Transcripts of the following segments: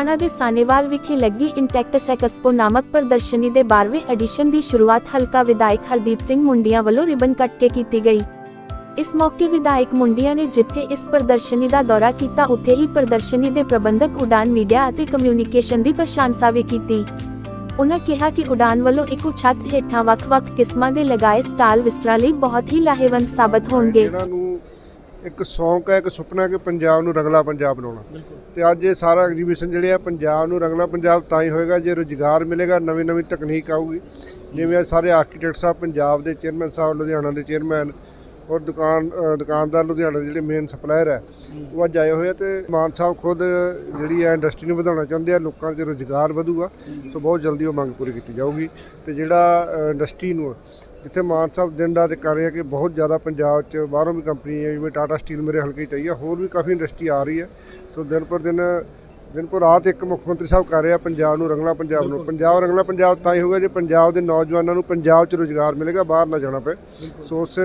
ਲੁਧਿਆਣਾ ਦੇ ਸਾਨੇਵਾਲ ਵਿਖੇ ਲੱਗੀ ਇੰਟੈਕਟਸ ਐਕਸਪੋ ਨਾਮਕ ਪ੍ਰਦਰਸ਼ਨੀ ਦੇ 12ਵੇਂ ਐਡੀਸ਼ਨ ਦੀ ਸ਼ੁਰੂਆਤ ਹਲਕਾ ਵਿਧਾਇਕ ਹਰਦੀਪ ਸਿੰਘ ਮੁੰਡੀਆਂ ਵੱਲੋਂ ਰਿਬਨ ਕੱਟ ਕੇ ਕੀਤੀ ਗਈ। ਇਸ ਮੌਕੇ ਵਿਧਾਇਕ ਮੁੰਡੀਆਂ ਨੇ ਜਿੱਥੇ ਇਸ ਪ੍ਰਦਰਸ਼ਨੀ ਦਾ ਦੌਰਾ ਕੀਤਾ, ਉੱਥੇ ਹੀ ਪ੍ਰਦਰਸ਼ਨੀ ਦੇ ਪ੍ਰਬੰਧਕ ਉਡਾਨ ਮੀਡੀਆ ਅਤੇ ਕਮਿਊਨੀਕੇਸ਼ਨ ਦੀ ਪ੍ਰਸ਼ੰਸਾ ਵੀ ਕੀਤੀ। ਉਹਨਾਂ ਕਿਹਾ ਕਿ ਉਡਾਨ ਵੱਲੋਂ ਇੱਕੋ ਛੱਤ ਹੇਠਾਂ ਵੱਖ-ਵੱਖ ਕਿਸਮਾਂ ਦੇ ਲਗਾਏ ਸਟਾਲ ਵਿਸਤਰਾ ਲਈ ਬਹੁਤ ਹੀ ਲਾਹੇਵੰਦ ਸਾਬਤ ਹੋਣਗੇ। ਇੱਕ ਸ਼ੌਂਕ ਹੈ, ਇੱਕ ਸੁਪਨਾ ਹੈ ਕਿ ਪੰਜਾਬ ਨੂੰ ਰੰਗਲਾ ਪੰਜਾਬ ਬਣਾਉਣਾ। ਤੇ ਅੱਜ ਇਹ ਸਾਰਾ ਐਗਜੀਬਿਸ਼ਨ ਜਿਹੜੇ ਆ, ਪੰਜਾਬ ਨੂੰ ਰੰਗਲਾ ਪੰਜਾਬ ਤਾਂ ਹੀ ਹੋਏਗਾ ਜੇ ਰੁਜ਼ਗਾਰ ਮਿਲੇਗਾ ਨਵੀਂ ਨਵੀਂ ਤਕਨੀਕ ਆਊਗੀ। ਜਿਵੇਂ ਸਾਰੇ ਆਰਕੀਟੈਕਟ ਸਾਹਿਬ, ਪੰਜਾਬ ਦੇ ਚੇਅਰਮੈਨ ਸਾਹਿਬ, ਲੁਧਿਆਣਾ ਦੇ ਚੇਅਰਮੈਨ ਔਰ ਦੁਕਾਨ ਦੁਕਾਨਦਾਰ ਲੁਧਿਆਣਾ ਦੇ ਜਿਹੜੇ ਮੇਨ ਸਪਲਾਇਰ ਹੈ ਉਹ ਅੱਜ ਆਏ ਹੋਏ ਆ ਤੇ ਮਾਨ ਸਾਹਿਬ ਖੁਦ ਜਿਹੜੀ ਹੈ ਇੰਡਸਟਰੀ ਨੂੰ ਵਧਾਉਣਾ ਚਾਹੁੰਦੇ ਆ ਲੋਕਾਂ 'ਚ ਰੁਜ਼ਗਾਰ ਵਧੂਗਾ ਸੋ ਬਹੁਤ ਜਲਦੀ ਉਹ ਮੰਗ ਪੂਰੀ ਕੀਤੀ ਜਾਊਗੀ। ਤੇ ਜਿਹੜਾ ਇੰਡਸਟਰੀ ਨੂੰ ਜਿੱਥੇ ਮਾਨ ਸਾਹਿਬ ਦਿਨ ਰਾਤ ਕਰ ਰਹੇ ਆ ਕਿ ਬਹੁਤ ਜ਼ਿਆਦਾ ਪੰਜਾਬ 'ਚ ਬਾਹਰੋਂ ਵੀ ਕੰਪਨੀ ਹੈ ਜਿਵੇਂ ਟਾਟਾ ਸਟੀਲ ਮੇਰੇ ਹਲਕੇ 'ਚ ਆਈ ਹੈ ਹੋਰ ਵੀ ਕਾਫੀ ਇੰਡਸਟਰੀ ਆ ਰਹੀ ਹੈ ਸੋ ਦਿਨ ਪਰ ਦਿਨ ਦਿਨ ਪਰ ਰਾਤ ਇੱਕ ਮੁੱਖ ਮੰਤਰੀ ਸਾਹਿਬ ਕਰ ਰਿਹਾ ਪੰਜਾਬ ਨੂੰ ਰੰਗਲਾ ਪੰਜਾਬ ਨੂੰ। ਪੰਜਾਬ ਰੰਗਲਾ ਪੰਜਾਬ ਤਾਂ ਹੀ ਹੋਗਾ ਜੇ ਪੰਜਾਬ ਦੇ ਨੌਜਵਾਨਾਂ ਨੂੰ ਪੰਜਾਬ 'ਚ ਰੁਜ਼ਗਾਰ ਮਿਲੇਗਾ ਬਾਹਰ ਨਾ ਜਾਣਾ ਪਏ। ਸੋ ਉਸ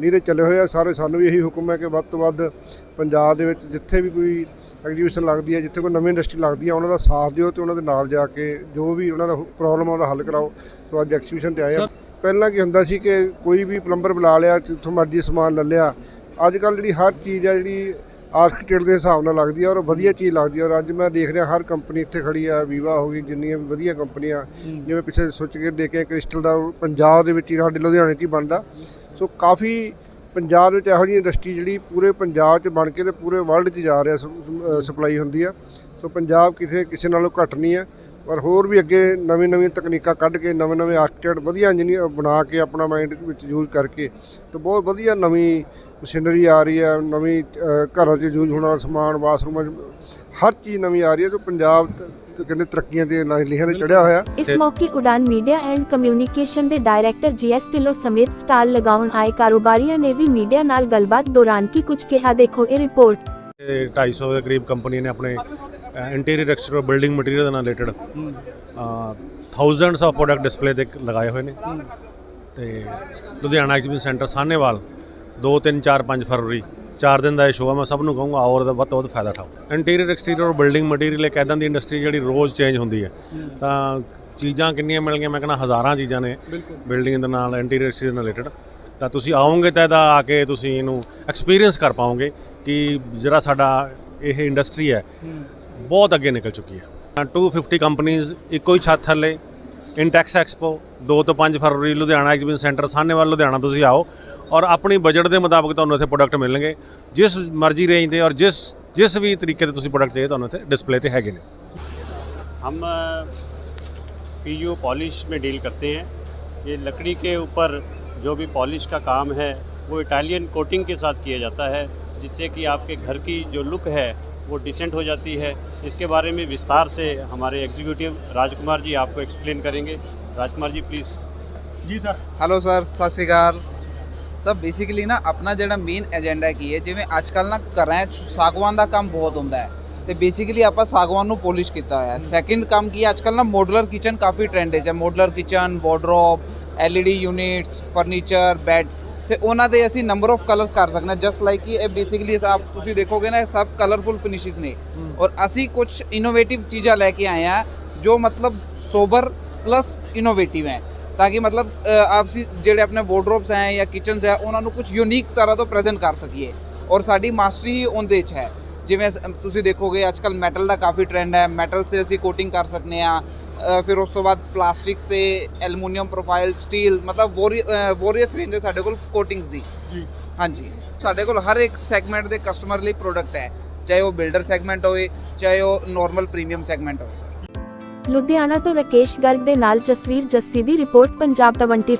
ਨੀਰੇ ਚੱਲੇ ਹੋਏ ਆ। ਸਾਰੇ ਸਾਨੂੰ ਵੀ ਇਹੀ ਹੁਕਮ ਹੈ ਕਿ ਵੱਧ ਤੋਂ ਵੱਧ ਪੰਜਾਬ ਦੇ ਵਿੱਚ ਜਿੱਥੇ ਵੀ ਕੋਈ ਐਗਜੀਬਿਸ਼ਨ ਲੱਗਦੀ ਹੈ ਜਿੱਥੇ ਕੋਈ ਨਵੀਂ ਇੰਡਸਟਰੀ ਲੱਗਦੀ ਹੈ ਉਹਨਾਂ ਦਾ ਸਾਥ ਦਿਓ ਤੇ ਉਹਨਾਂ ਦੇ ਨਾਲ ਜਾ ਕੇ ਜੋ ਵੀ ਉਹਨਾਂ ਦਾ ਪ੍ਰੋਬਲਮ ਆ ਉਹਦਾ ਹੱਲ ਕਰਾਓ। ਸੋ ਅੱਜ ਐਗਜੀਬਿਸ਼ਨ ਤੇ ਆਏ ਆ। ਪਹਿਲਾਂ ਕੀ ਹੁੰਦਾ ਸੀ ਕਿ ਕੋਈ ਵੀ ਪਲੰਬਰ ਬੁਲਾ ਲਿਆ ਜਿੱਥੋਂ ਮਰਜ਼ੀ ਸਮਾਨ ਲੈ ਲਿਆ। ਅੱਜ ਕੱਲ ਜਿਹੜੀ ਹਰ ਚੀਜ਼ ਹੈ ਜਿਹੜੀ ਆਰਕੀਟੈਕਟ ਦੇ ਹਿਸਾਬ ਨਾਲ ਲੱਗਦੀ ਹੈ ਔਰ ਵਧੀਆ ਚੀਜ਼ ਲੱਗਦੀ ਹੈ ਔਰ ਅੱਜ ਮੈਂ ਦੇਖ ਰਿਹਾ ਹਰ ਕੰਪਨੀ ਇੱਥੇ ਖੜੀ ਆ। ਵੀਵਾ ਹੋ ਗਈ ਜਿੰਨੀਆਂ ਵੀ ਵਧੀਆ ਕੰਪਨੀਆਂ ਜਿਵੇਂ ਪਿੱਛੇ ਸੋਚ ਕੇ ਦੇਖਿਆ ਕ੍ਰਿਸਟਲ ਦਾ ਪੰਜਾਬ ਦੇ ਵਿੱਚ ਹੀ ਸਾਡੇ ਲੁਧਿਆਣੇ 'ਚ ਹੀ ਬਣਦਾ। ਸੋ ਕਾਫੀ ਪੰਜਾਬ ਵਿੱਚ ਇਹੋ ਜਿਹੀ ਇੰਡਸਟਰੀ ਜਿਹੜੀ ਪੂਰੇ ਪੰਜਾਬ 'ਚ ਬਣ ਕੇ ਤੇ ਪੂਰੇ ਵਰਲਡ 'ਚ ਜਾ ਰਿਹਾ ਸਪਲਾਈ ਹੁੰਦੀ ਆ। ਸੋ ਪੰਜਾਬ ਕਿਸੇ ਕਿਸੇ ਨਾਲੋਂ ਘੱਟ ਨਹੀਂ ਹੈ ਪਰ ਹੋਰ ਵੀ ਅੱਗੇ ਨਵੀਂ ਨਵੀਂ ਤਕਨੀਕਾਂ ਕੱਢ ਕੇ ਨਵੇਂ ਨਵੇਂ ਆਰਕੀਟੈਕਟ ਵਧੀਆ ਇੰਜੀਨੀਅਰ ਬਣਾ ਕੇ ਆਪਣਾ ਮਾਈਂਡ ਵਿੱਚ ਯੂਜ਼ ਕਰਕੇ ਤੇ ਬਹੁਤ ਵਧੀਆ ਨਵੀਂ ਮਸ਼ੀਨਰੀ ਆ ਰਹੀ ਹੈ ਨਵੀਂ ਘਰਾਂ 'ਚ ਯੂਜ਼ ਹੋਣ ਵਾਲਾ ਸਮਾਨ ਵਾਸ਼ਰੂਮਾਂ 'ਚ ਹਰ ਚੀਜ਼ ਨਵੀਂ ਆ ਰਹੀ ਹੈ ਸੋ ਪੰਜਾਬ ਕਹਿੰਦੇ ਤਰੱਕੀਆਂ ਦੇ ਲਿਖਿਆ ਤੇ ਚੜਿਆ ਹੋਇਆ। ਇਸ ਮੌਕੇ ਉਡਾਨ ਮੀਡੀਆ ਐਂਡ ਕਮਿਊਨੀਕੇਸ਼ਨ ਦੇ ਡਾਇਰੈਕਟਰ ਜੀਐਸ ਢਿੱਲੋਂ ਸਮੇਤ ਸਟਾਲ ਲਗਾਉਣ ਆਏ ਕਾਰੋਬਾਰੀਆਂ ਨੇ ਵੀ ਮੀਡੀਆ ਨਾਲ ਗੱਲਬਾਤ ਦੌਰਾਨ ਕੀ ਕੁਝ ਕਿਹਾ ਦੇਖੋ ਇਹ ਰਿਪੋਰਟ। ਇਹ 250 ਦੇ ਕਰੀਬ ਕੰਪਨੀ ਨੇ ਆਪਣੇ ਇੰਟੀਰੀਅਰ ਐਕਸਟੀਰੀਅਰ ਬਿਲਡਿੰਗ ਮਟੀਰੀਅਲ ਦੇ ਨਾਲ related thousands of product display ਤੇ ਲਗਾਏ ਹੋਏ ਨੇ। ਤੇ ਲੁਧਿਆਣਾ ਐਗਜ਼ੀਬਿਸ਼ਨ ਸੈਂਟਰ ਸਾਹਨੇਵਾਲ 2 3 4 5 ਫਰਵਰੀ ਚਾਰ ਦਿਨ ਦਾ ਇਹ ਸ਼ੋਅ ਆ ਮੈਂ ਸਭ ਨੂੰ ਕਹੂੰਗਾ ਆਓ ਉਹਦਾ ਵੱਧ ਤੋਂ ਵੱਧ ਫਾਇਦਾ ਉਠਾਓ। ਇੰਟੀਰੀਅਰ ਐਕਸਟੀਰੀਅਰ ਬਿਲਡਿੰਗ ਮਟੀਰੀਅਲ ਇੱਕ ਐਦਾਂ ਦੀ ਇੰਡਸਟਰੀ ਜਿਹੜੀ ਰੋਜ਼ ਚੇਂਜ ਹੁੰਦੀ ਹੈ। ਤਾਂ ਚੀਜ਼ਾਂ ਕਿੰਨੀਆਂ ਮਿਲ ਗਈਆਂ ਮੈਂ ਕਹਿੰਦਾ ਹਜ਼ਾਰਾਂ ਚੀਜ਼ਾਂ ਨੇ ਬਿਲਡਿੰਗ ਦੇ ਨਾਲ ਇੰਟੀਰੀਅਰ ਐਕਸਟੀਰੀਅਰ ਨਾਲ ਰਿਲੇਟਡ ਤਾਂ ਤੁਸੀਂ ਆਓਗੇ ਤਾਂ ਇਹਦਾ ਆ ਕੇ ਤੁਸੀਂ ਇਹਨੂੰ ਐਕਸਪੀਰੀਅੰਸ ਕਰ ਪਾਓਗੇ ਕਿ ਜਿਹੜਾ ਸਾਡਾ ਇਹ ਇੰਡਸਟਰੀ ਹੈ ਬਹੁਤ ਅੱਗੇ ਨਿਕਲ ਚੁੱਕੀ ਹੈ। 250 ਕੰਪਨੀਆਂ ਇੱਕੋ ਹੀ ਛੱਤ ਥੱਲੇ ਇੰਟੈਕਸ ਐਕਸਪੋ 2 ਤੋਂ 5 ਫਰਵਰੀ ਲੁਧਿਆਣਾ ਐਗਜ਼ੀਬਿਸ਼ਨ ਸੈਂਟਰ ਸਾਹਨੇਵਾਲ ਲੁਧਿਆਣਾ ਤੁਸੀਂ ਆਓ ਔਰ ਆਪਣੀ ਬਜਟ ਦੇ ਮੁਤਾਬਕ ਤੁਹਾਨੂੰ ਇੱਥੇ ਪ੍ਰੋਡਕਟ ਮਿਲਣਗੇ ਜਿਸ ਮਰਜ਼ੀ ਰੇਂਜ ਦੇ ਔਰ ਜਿਸ ਜਿਸ ਵੀ ਤਰੀਕੇ ਦੇ ਤੁਸੀਂ ਪ੍ਰੋਡਕਟ ਚਾਹੀਏ ਤੁਹਾਨੂੰ ਇੱਥੇ ਡਿਸਪਲੇ ਤੇ ਹੈਗੇ ਨੇ हम पी पॉलिश में डील करते हैं ये लकड़ी के ऊपर जो भी पॉलिश का काम है वो इटालियन कोटिंग के साथ किया जाता है जिससे कि आपके घर की जो लुक है वो डिसेंट हो जाती है इसके बारे में विस्तार से हमारे एग्जीक्यूटिव राजकुमार जी आपको एक्सप्लेन करेंगे Rajkumar ji please ji sir hello sir ਸਤਿ ਸ਼੍ਰੀ ਅਕਾਲ ਸਰ ਬੇਸਿਕਲੀ ਨਾ ਆਪਣਾ ਜਿਹੜਾ ਮੇਨ ਏਜੰਡਾ ਕੀ ਹੈ ਜਿਵੇਂ ਅੱਜ ਕੱਲ ਨਾ ਘਰਾਂ 'ਚ ਸਾਗਵਾਨ ਦਾ ਕੰਮ ਬਹੁਤ ਹੁੰਦਾ ਹੈ ਤੇ ਬੇਸਿਕਲੀ ਆਪਾਂ ਸਾਗਵਾਨ ਨੂੰ ਪੋਲਿਸ਼ ਕੀਤਾ ਹੋਇਆ ਹੈ ਸੈਕਿੰਡ ਕੰਮ ਕੀ ਹੈ ਅੱਜ ਕੱਲ ਨਾ ਮੋਡੂਲਰ ਕਿਚਨ ਕਾਫੀ ਟ੍ਰੈਂਡ 'ਚ ਹੈ modular kitchen wardrobe LED units furniture beds ਤੇ ਉਹਨਾਂ ਦੇ ਅਸੀਂ ਨੰਬਰ ਆਫ ਕਲਰਸ ਕਰ ਸਕਦੇ ਹਾਂ ਜਸਟ ਲਾਈਕ ਕਿ ਇਹ ਬੇਸਿਕਲੀ ਆਪ ਤੁਸੀਂ ਦੇਖੋਗੇ ਨਾ ਇਹ ਸਭ ਕਲਰਫੁਲ ਫਿਨਿਸ਼ਸ ਨੇ। ਔਰ ਅਸੀਂ ਕੁਝ ਇਨੋਵੇਟਿਵ ਚੀਜ਼ਾਂ ਲੈ ਕੇ ਆਏ ਆ ਜੋ ਮਤਲਬ ਸੋਬਰ ਪਲੱਸ ਇਨੋਵੇਟਿਵ ਹੈ। ਤਾਂ ਕਿ ਮਤਲਬ ਅ, ਆਪਸੀ ਜਿਹੜੇ ਆਪਣੇ ਵਾਰਡਰੋਬਸ ਹੈ ਜਾਂ ਕਿਚਨਸ ਹੈ ਉਹਨਾਂ ਨੂੰ ਕੁਝ ਯੂਨੀਕ ਤਰ੍ਹਾਂ ਤੋਂ ਪ੍ਰੈਜ਼ੈਂਟ ਕਰ ਸਕੀਏ। ਔਰ ਸਾਡੀ ਮਾਸਟਰੀ ਹੀ ਉਹਦੇ 'ਚ ਹੈ। ਜਿਵੇਂ ਅਸ- ਤੁਸੀਂ ਦੇਖੋਗੇ ਅੱਜ ਕੱਲ ਮੈਟਲ ਦਾ ਕਾਫੀ ਟ੍ਰੈਂਡ ਹੈ। ਮੈਟਲ ਸੇ ਅਸੀਂ ਕੋਟਿੰਗ ਕਰ ਸਕਨੇ ਆ ਫਿਰ ਉਸ ਤੋਂ ਬਾਅਦ ਪਲਾਸਟਿਕਸ ਤੇ ਐਲੂਮੀਨੀਅਮ ਪ੍ਰੋਫਾਈਲ ਸਟੀਲ ਮਤਲਬ ਵੋਰੀਅਸ ਰੇਂਜ ਹੈ ਸਾਡੇ ਕੋਲ ਕੋਟਿੰਗਸ ਦੀ। ਜੀ। ਹਾਂਜੀ। ਸਾਡੇ ਕੋਲ ਹਰ ਇੱਕ ਸੈਗਮੈਂਟ ਦੇ ਕਸਟਮਰ ਲਈ ਪ੍ਰੋਡਕਟ ਹੈ। ਚਾਹੇ ਉਹ ਬਿਲਡਰ ਸੈਗਮੈਂਟ ਹੋਵੇ ਚਾਹੇ ਉਹ ਨਾਰਮਲ ਪ੍ਰੀਮੀਅਮ ਸੈਗਮੈਂਟ ਹੋਵੇ ਸਰ ਲੁਧਿਆਣਾ ਤੋਂ ਰਕੇਸ਼ ਗਰਗ ਦੇ ਨਾਲ ਜਸਵੀਰ ਜੱਸੀ ਦੀ ਰਿਪੋਰਟ ਪੰਜਾਬ 24